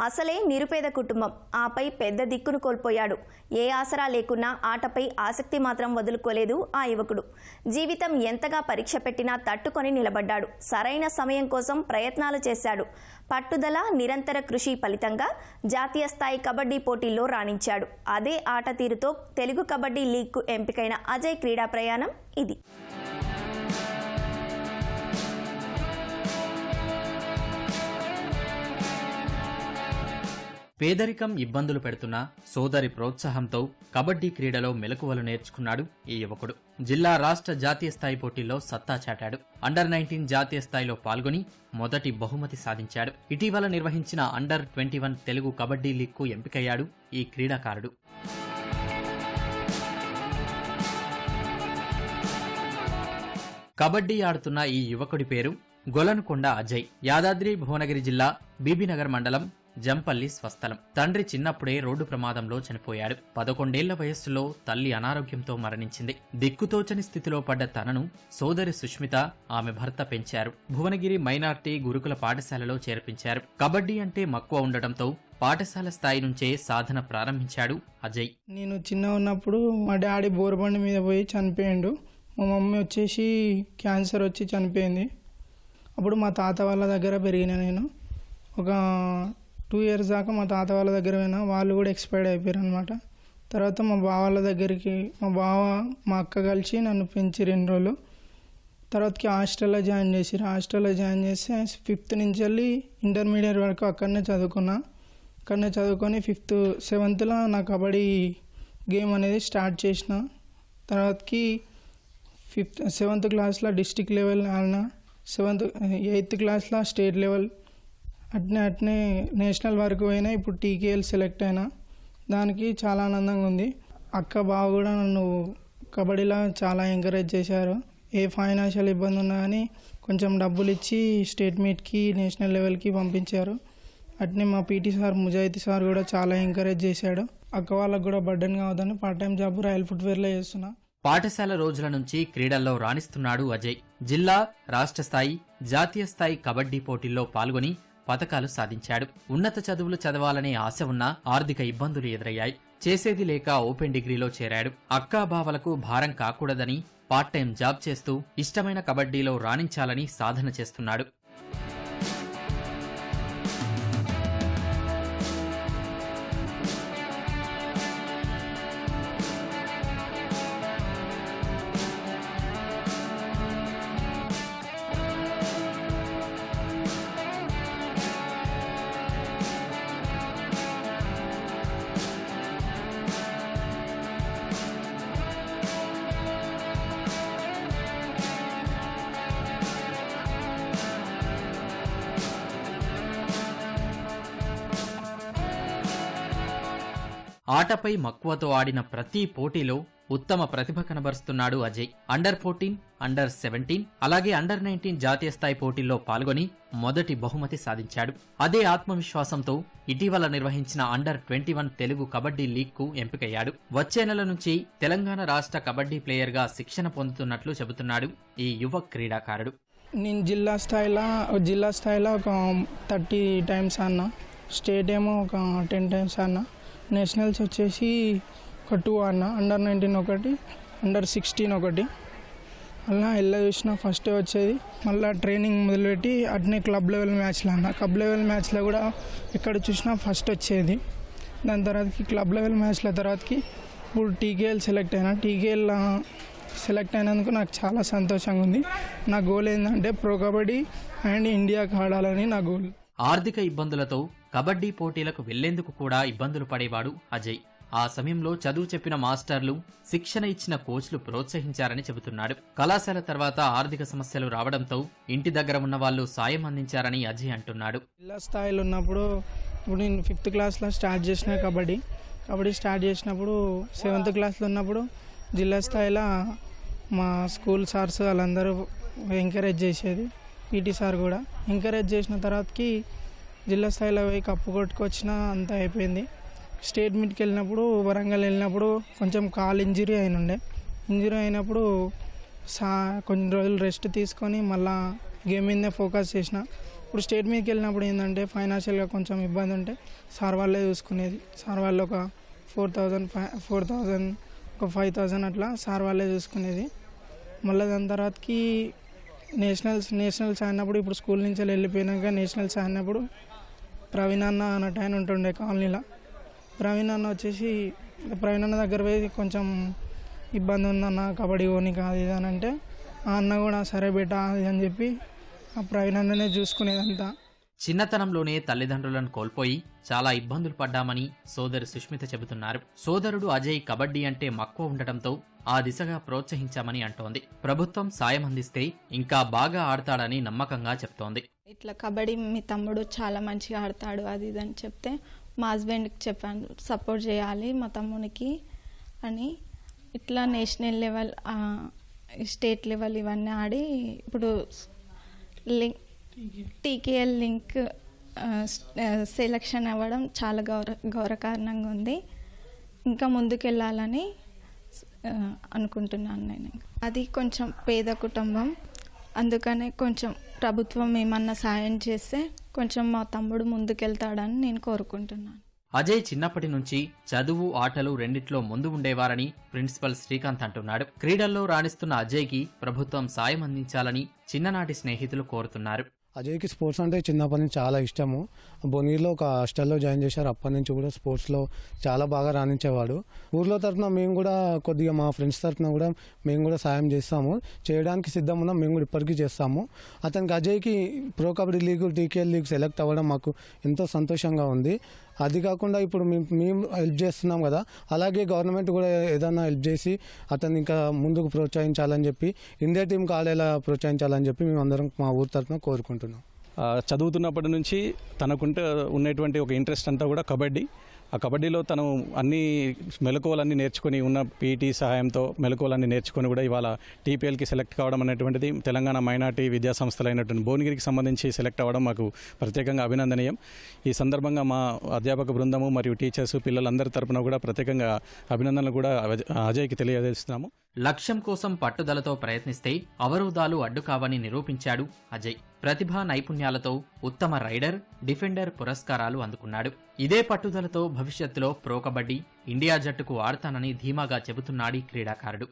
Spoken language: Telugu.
అసలే నిరుపేద కుటుంబం. ఆపై పెద్ద దిక్కును కోల్పోయాడు. ఏ ఆసరా లేకున్నా ఆటపై ఆసక్తి మాత్రం వదులుకోలేదు ఆ యువకుడు. జీవితం ఎంతగా పరీక్ష పెట్టినా తట్టుకొని నిలబడ్డాడు. సరైన సమయం కోసం ప్రయత్నాలు చేశాడు. పట్టుదల నిరంతర కృషి ఫలితంగా జాతీయ స్థాయి కబడ్డీ పోటీల్లో రాణించాడు. అదే ఆట తీరుతో తెలుగు కబడ్డీ లీగ్కు ఎంపికైన అజయ్ క్రీడా ప్రయాణం ఇది. పేదరికం ఇబ్బందులు పెడుతున్న సోదరి ప్రోత్సాహంతో కబడ్డీ క్రీడలో మెలకువలు నేర్చుకున్నాడు ఈ యువకుడు. జిల్లా రాష్ట్ర జాతీయ స్థాయి పోటీల్లో సత్తా చాటాడు. అండర్ నైన్టీన్ జాతీయ స్థాయిలో పాల్గొని మొదటి బహుమతి సాధించాడు. ఇటీవల నిర్వహించిన under twenty one Telugu kabaddi లీగ్కు ఎంపికయ్యాడు ఈ క్రీడాకారుడు. కబడ్డీ ఆడుతున్న ఈ యువకుడి పేరు గొలనుకొండ అజయ్. యాదాద్రి భువనగిరి జిల్లా బీబీనగర్ మండలం జంపల్లి స్వస్థలం. తండ్రి చిన్నప్పుడే రోడ్డు ప్రమాదంలో చనిపోయాడు. పదకొండేళ్ళ వయస్సులో తల్లి అనారోగ్యంతో మరణించింది. దిక్కుతోచని స్థితిలో పడ్డ తనను సోదరి సుష్మిత ఆమె భర్త పెంచారు. భువనగిరి మైనార్టీ గురుకుల పాఠశాలలో చేర్పించారు. కబడ్డీ అంటే మక్కువ ఉండటంతో పాఠశాల స్థాయి నుంచే సాధన ప్రారంభించాడు అజయ్. నేను చిన్న ఉన్నప్పుడు మా డాడీ బోర్బండి మీద పోయి చనిపోయాడు. మా మమ్మీ వచ్చేసి క్యాన్సర్ వచ్చి చనిపోయింది. అప్పుడు మా తాత వాళ్ళ దగ్గర పెరిగిన నేను. ఒక టూ ఇయర్స్ దాకా మా తాత వాళ్ళ దగ్గర పోయినా వాళ్ళు కూడా ఎక్స్పైర్డ్ అయిపోయారు అనమాట తర్వాత మా బావ వాళ్ళ దగ్గరికి మా బావ మా అక్క కలిసి నన్ను పెంచి రెండు రోజులు. తర్వాతకి హాస్టల్లో జాయిన్ చేసిరు హాస్టల్లో జాయిన్ చేస్తే ఫిఫ్త్ నుంచి వెళ్ళి ఇంటర్మీడియట్ వరకు అక్కడనే చదువుకున్నా. అక్కడనే చదువుకొని ఫిఫ్త్ సెవెంత్లో నా కబడ్డీ గేమ్ అనేది స్టార్ట్ చేసిన. తర్వాతకి ఫిఫ్త్ సెవెంత్ క్లాస్లో డిస్టిక్ లెవెల్ ఆడిన. సెవెంత్ ఎయిత్ క్లాస్లో స్టేట్ లెవెల్ అట్నే అట్నే నేషనల్ వరకు పోయినా ఇప్పుడు టీకేఎల్ సెలెక్ట్ అయినా దానికి చాలా ఆనందంగా ఉంది. అక్క బావ కూడా నన్ను కబడ్డీలో చాలా ఎంకరేజ్ చేశారు. ఏ ఫైనాన్షియల్ ఇబ్బంది ఉన్నా కానీ కొంచెం డబ్బులు ఇచ్చి స్టేట్ మీట్కి నేషనల్ లెవెల్కి పంపించారు. అట్నే మా పీటీ సార్ ముజాయితీ సార్ కూడా చాలా ఎంకరేజ్ చేశాడు. అక్క వాళ్ళకు కూడా బర్డెన్ కావద్దని పార్ట్ టైం జాబ్ రాయల్ ఫుట్వేర్లో చేస్తున్నా. పాఠశాల రోజుల నుంచి క్రీడల్లో రాణిస్తున్నాడు అజయ్. జిల్లా రాష్ట్ర స్థాయి జాతీయ స్థాయి కబడ్డీ పోటీల్లో పాల్గొని పథకాలు సాధించాడు. ఉన్నత చదువులు చదవాలనే ఆశ ఉన్నా ఆర్థిక ఇబ్బందులు ఎదురయ్యాయి. చేసేది లేక ఓపెన్ డిగ్రీలో చేరాడు. అక్కా బావలకు భారం కాకూడదని పార్ట్ టైం జాబ్ చేస్తూ ఇష్టమైన కబడ్డీలో రాణించాలని సాధన చేస్తున్నాడు. ఆటపై మక్కువతో ఆడిన ప్రతి పోటీలో ఉత్తమ ప్రతిభ కనబరుస్తున్నాడు Ajay. Under fourteen under seventeen అలాగే అండర్ నైన్టీన్ జాతీయ స్థాయి పోటీల్లో పాల్గొని మొదటి బహుమతి సాధించాడు. అదే ఆత్మవిశ్వాసంతో ఇటీవల నిర్వహించిన under twenty one Telugu kabaddi లీగ్కు ఎంపికయ్యాడు. వచ్చే నెల నుంచి తెలంగాణ రాష్ట్ర కబడ్డీ ప్లేయర్గా శిక్షణ పొందుతున్నట్లు చెబుతున్నాడు ఈ యువ క్రీడాకారుడు. నేను జిల్లా స్థాయిలో జిల్లా స్థాయిలో ఒక థర్టీ టైమ్స్ ఆడినా స్టేట్ ఏమో ఒక టెన్ టైమ్స్ అన్నా నేషనల్స్ వచ్చేసి ఒక టూ అన్న అండర్ నైన్టీన్ ఒకటి అండర్ సిక్స్టీన్ ఒకటి. అలా ఎలా చూసినా ఫస్ట్ వచ్చేది. మళ్ళీ ట్రైనింగ్ మొదలుపెట్టి అట్నే క్లబ్ లెవెల్ మ్యాచ్లో అన్న. క్లబ్ లెవెల్ మ్యాచ్లో కూడా ఎక్కడ చూసినా ఫస్ట్ వచ్చేది. దాని తర్వాతకి క్లబ్ లెవెల్ మ్యాచ్ల తర్వాతకి ఇప్పుడు టీకేఎల్ సెలెక్ట్ అయినా. టీకేఎల్ సెలెక్ట్ అయినందుకు నాకు చాలా సంతోషంగా ఉంది. నా గోల్ ఏంటంటే ప్రో కబడ్డీ అండ్ ఇండియాకి ఆడాలని నా గోల్ ఆర్థిక ఇబ్బందులతో కబడ్డీ పోటీలకు వెళ్ళేందుకు కూడా ఇబ్బందులు పడేవాడు అజయ్. ఆ సమయంలో చదువు చెప్పిన మాస్టర్లు శిక్షణ ఇచ్చిన కోచ్లు ప్రోత్సహించారని చెబుతున్నాడు. కళాశాల తర్వాత ఆర్థిక సమస్యలు రావడంతో ఇంటి దగ్గర ఉన్న వాళ్ళు సాయం అందించారని అజయ్ అంటున్నాడు. జిల్లా స్థాయిలో ఉన్నప్పుడు ఇప్పుడు నేను ఫిఫ్త్ క్లాస్లో స్టార్ట్ చేసిన కబడ్డీ. కబడ్డీ స్టార్ట్ చేసినప్పుడు సెవెంత్ క్లాస్లో ఉన్నప్పుడు జిల్లా స్థాయిలో మా స్కూల్ సార్స్ వాళ్ళందరూ ఎంకరేజ్ చేసేది పీటీ సార్ కూడా. ఎంకరేజ్ చేసిన తర్వాతకి జిల్లా స్థాయిలో పోయి కప్పు కొట్టుకొచ్చిన అంతా అయిపోయింది. స్టేట్ మీట్కి వెళ్ళినప్పుడు వరంగల్ వెళ్ళినప్పుడు కొంచెం కాలు ఇంజరీ అయినుండే. ఇంజరీ అయినప్పుడు సా కొన్ని రోజులు రెస్ట్ తీసుకొని మళ్ళా గేమ్ మీదనే ఫోకస్ చేసిన. ఇప్పుడు స్టేట్ మీదకి వెళ్ళినప్పుడు ఏంటంటే ఫైనాన్షియల్గా కొంచెం ఇబ్బంది ఉంటే సార్ వాళ్ళే చూసుకునేది. సార్ వాళ్ళు ఒక four thousand five four thousand ఒక ఫైవ్ థౌజండ్ అట్లా సార్ వాళ్ళే చూసుకునేది. మళ్ళీ దాని తర్వాతకి నేషనల్స్ నేషనల్స్ ఆడినప్పుడు ఇప్పుడు స్కూల్ నుంచి వెళ్ళిపోయినాక నేషనల్స్ ఆడినప్పుడు ప్రవీణ్ అన్న అన్నట్టు ఆయన ఉంటుండే కాలనీలో. ప్రవీణ్ అన్న వచ్చేసి ప్రవీణ్ అన్న దగ్గర పోయి కొంచెం ఇబ్బంది ఉందన్న కబడ్డీ ఓని కాదు ఇది అని అంటే ఆ అన్న కూడా సరే బిడ్డ అది అని చెప్పి ఆ ప్రవీణ్ అన్ననే చూసుకునేదంతా. చిన్నతనంలోనే తల్లిదండ్రులను కోల్పోయి చాలా ఇబ్బందులు పడ్డామని సోదరు సుష్మిత చెబుతున్నారు. సోదరుడు అజయ్ కబడ్డీ అంటే మక్కువ ఉండటంతో ఆ దిశగా ప్రోత్సహించామని అంటోంది. ప్రభుత్వం సాయం అందిస్తే ఇంకా బాగా ఆడతాడని నమ్మకంగా చెప్తోంది. ఇట్లా కబడ్డీ మీ తమ్ముడు చాలా మంచిగా ఆడతాడు అది ఇది అని చెప్తే మా హస్బెండ్కి చెప్పాను సపోర్ట్ చేయాలి మా తమ్మునికి అని. ఇట్లా నేషనల్ లెవెల్ స్టేట్ లెవెల్ ఇవన్నీ ఆడి ఇప్పుడు లింక్ టీకేఎల్ లింక్ సెలక్షన్ అవ్వడం చాలా గౌరవ గౌరవకారణంగా ఉంది. ఇంకా ముందుకెళ్ళాలని అనుకుంటున్నాను నేను. అది కొంచెం పేద కుటుంబం అందుకనే కొంచెం ప్రభుత్వం ఏమన్నా సాయం చేస్తే కొంచెం మా తమ్ముడు ముందుకెళ్తాడని నేను కోరుకుంటున్నాను. అజయ్ చిన్నప్పటి నుంచి చదువు ఆటలు రెండిట్లో ముందు ఉండేవారని ప్రిన్సిపల్ శ్రీకాంత్ అంటున్నాడు. క్రీడల్లో రాణిస్తున్న అజయ్కి ప్రభుత్వం సాయం అందించాలని చిన్ననాటి స్నేహితులు కోరుతున్నారు. అజయ్కి స్పోర్ట్స్ అంటే చిన్నప్పటి నుంచి చాలా ఇష్టము. బొనీర్లో ఒక హాస్టల్లో జాయిన్ చేశారు. అప్పటి నుంచి కూడా స్పోర్ట్స్లో చాలా బాగా రాణించేవాడు. ఊర్లో తరఫున మేము కూడా కొద్దిగా మా ఫ్రెండ్స్ తరఫున కూడా మేము కూడా సాయం చేస్తాము. చేయడానికి సిద్ధం ఉన్నాం మేము కూడా ఇప్పటికీ చేస్తాము. అతనికి అజయ్కి pro kabaddi league TKL league select అవ్వడం మాకు ఎంతో సంతోషంగా ఉంది. అది కాకుండా ఇప్పుడు మేము మేము హెల్ప్ చేస్తున్నాం కదా. అలాగే గవర్నమెంట్ కూడా ఏదైనా హెల్ప్ చేసి అతన్ని ఇంకా ముందుకు ప్రోత్సహించాలని చెప్పి ఇండియా టీంకి ఆడేలా ప్రోత్సహించాలని చెప్పి మేము అందరం మా ఊరి తరఫున కోరుకుంటాం ఆ, చదువుతున్నప్పటి నుంచి తనకుంటే ఉన్నటువంటి ఒక ఇంట్రెస్ట్ అంతా కూడా కబడ్డీ. ఆ కబడ్డీలో తను అన్ని మెలకువలన్నీ నేర్చుకొని ఉన్న పీటీ సహాయంతో మెలకువలన్నీ నేర్చుకొని కూడా ఇవాళ టీపీఎల్కి సెలెక్ట్ కావడం అనేటువంటిది తెలంగాణ మైనార్టీ విద్యా సంస్థలైనటువంటి భువనగిరికి సంబంధించి సెలెక్ట్ అవ్వడం మాకు ప్రత్యేకంగా అభినందనీయం. ఈ సందర్భంగా మా అధ్యాపక బృందము మరియు టీచర్స్ పిల్లలందరి తరపున కూడా ప్రత్యేకంగా అభినందనలు కూడా అజయ్కి తెలియజేస్తున్నాము. లక్ష్యం కోసం పట్టుదలతో ప్రయత్నిస్తే అవరోధాలు అడ్డుకావని నిరూపించాడు అజయ్. ప్రతిభా నైపుణ్యాలతో ఉత్తమ రైడర్ డిఫెండర్ పురస్కారాలు అందుకున్నాడు. ఇదే పట్టుదలతో భవిష్యత్తులో ప్రో కబడ్డీ ఇండియా జట్టుకు ఆడతానని ధీమాగా చెబుతున్నాడీ క్రీడాకారుడు.